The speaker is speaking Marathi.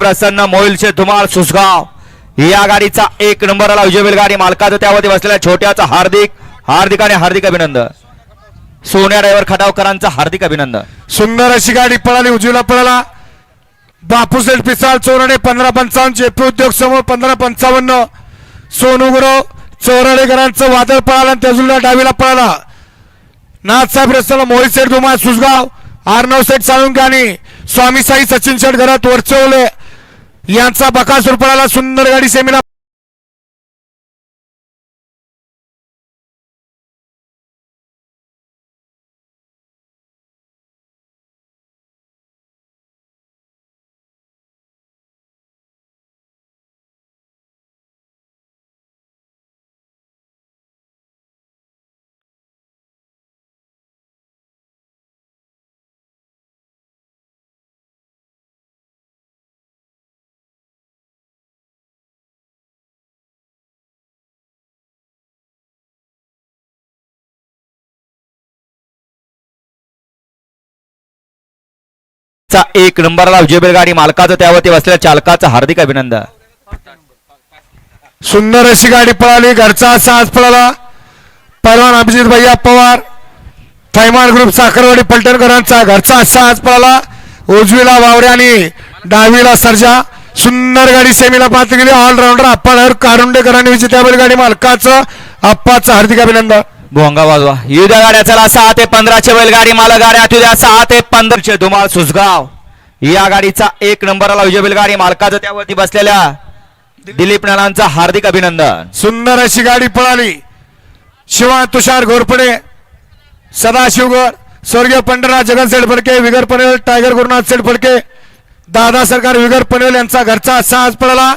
प्रसन्न मोहिलचे धुमाळ सुसगाव. या गाडीचा एक नंबरला विजय गाडी मालकाचं त्यावरती बसलेल्या छोट्याचा हार्दिक हार्दिक आणि हार्दिक अभिनंदन. सोन्या ड्रायव्हर खटावकरांचा हार्दिक अभिनंदन. सुंदर अशी गाडी पळाली उजवीला पळाला. बापू सेठ पिसाळ चोरडे पंधरा पंचावन्न जेपी उद्योग समोर पंधरा पंचावन्न. सोनुगुरव गुरव वादळ पळाला आणि त्याजूला डावीला पळाला. नाथसाहेब रस्त्याला मोहित सेठ धुमा सुसगाव. आर्नव सेठ साळुंके आणि स्वामी साई सचिन शेठ घरात वरचवले यांचा बकासूर पळाला सुंदर गाडी सेमीला. चा एक नंबरला विजय गाडी मालकाचं त्यावरती बसलेल्या चालकाचं हार्दिक अभिनंदन. सुंदर अशी गाडी पळाली घरचा साज पळाला. पैलवान अभिजित भैया पवार थैमान ग्रुप साखरवाडी पलटणकरांचा घरचा साज पळाला. उजवीला वावरे आणि डावीला सर्जा. सुंदर गाडी सेमीला पात्र गेली. ऑलराऊंडर अप्पा कारुंडेकरांनी विजेत्या बैलगाडी मालकाचं आप्पाचं हार्दिक अभिनंदन. भोंगा वाजवा. युद्या गाड्या चला सहा ते पंधराचे बैलगाडी माल गाड्या तुझ्या सहा ते पंधराचे धुमाळ सुसगाव या गाडीचा एक नंबरला विजय बैलगाडी मालकाचं त्यावरती बसलेल्या दिलीप नानांचा हार्दिक अभिनंदन. सुंदर अशी गाडी पळाली. शिवा तुषार घोरपडे सदाशिवगड स्वर्गीय पंढरा जगनसेठ फडके विगर पनवेल टायगर गुरुनाथ सेठ फडके दादा सरकार विगर पनवेल यांचा घरचा साज पळाला.